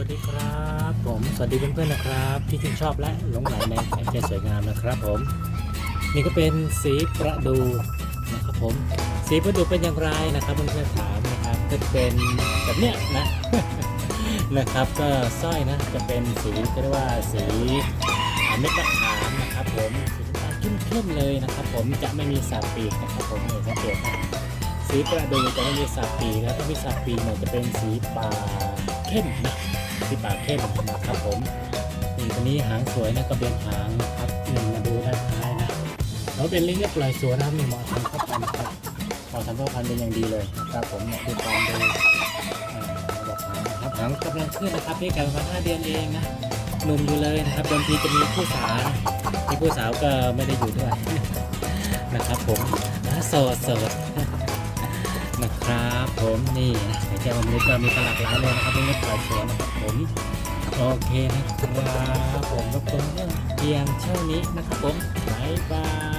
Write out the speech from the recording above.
วัสดีครับ ผมสวัสดีเพื่อนๆนะครับ ที่ชื่นชอบและหลงไหลในแสงแจ่สวยงามนะครับ ผม นี่ก็เป็นสีประดูนะครับผม สีประดูเป็นอย่างไรนะครับเพื่อนๆถามนะครับก็เป็นแบบเนี้ยนะนะครับก็สร้อยนะจะเป็นสีก็เรียกว่าสีอเม็ดมะขามนะครับ ผมสีน้ำตาลเข้มๆเลยนะครับ ผมจะไม่มีสาบปีกนะครับ ผมนี่สังเกตนะสีประดูจะไม่มีสับปีแล้วถ้ามีสับปีเนี่ยจะเป็นสีป่าเข้มนะ สีป่าเข้มนะครับผมนี่ตัวนี้หางสวยนะกระเบนหางครับนี่มาดูด้านท้ายนะแล้วเป็นลิงเรียบร้อยสวยนะครับนี่เหมาะทำข้าวพันธุ์ครับเหมาะทำข้าวพันธุ์เป็นอย่างดีเลยนะครับผมเนี่ยคือการดูเอ่อระบบหางนะครับหางกำลังขึ้นนะครับนี่กันประมาณห้าเดือนเองนะหนุ่มอยู่เลยนะครับบางทีจะมีผู้สาวมีผู้สาวก็ไม่ได้อยู่ด้วยนะครับผมนะโสดโสดนะครับ ผมนี่นะในแก้วมนุษย์ก็มีตลากหลายเลยนะครับเพื่อนๆสายสวนนะครับผมโอเคนะครับผมรบกวนเรื่องเพียงเท่านี้นะครับผมบ๊ายบาย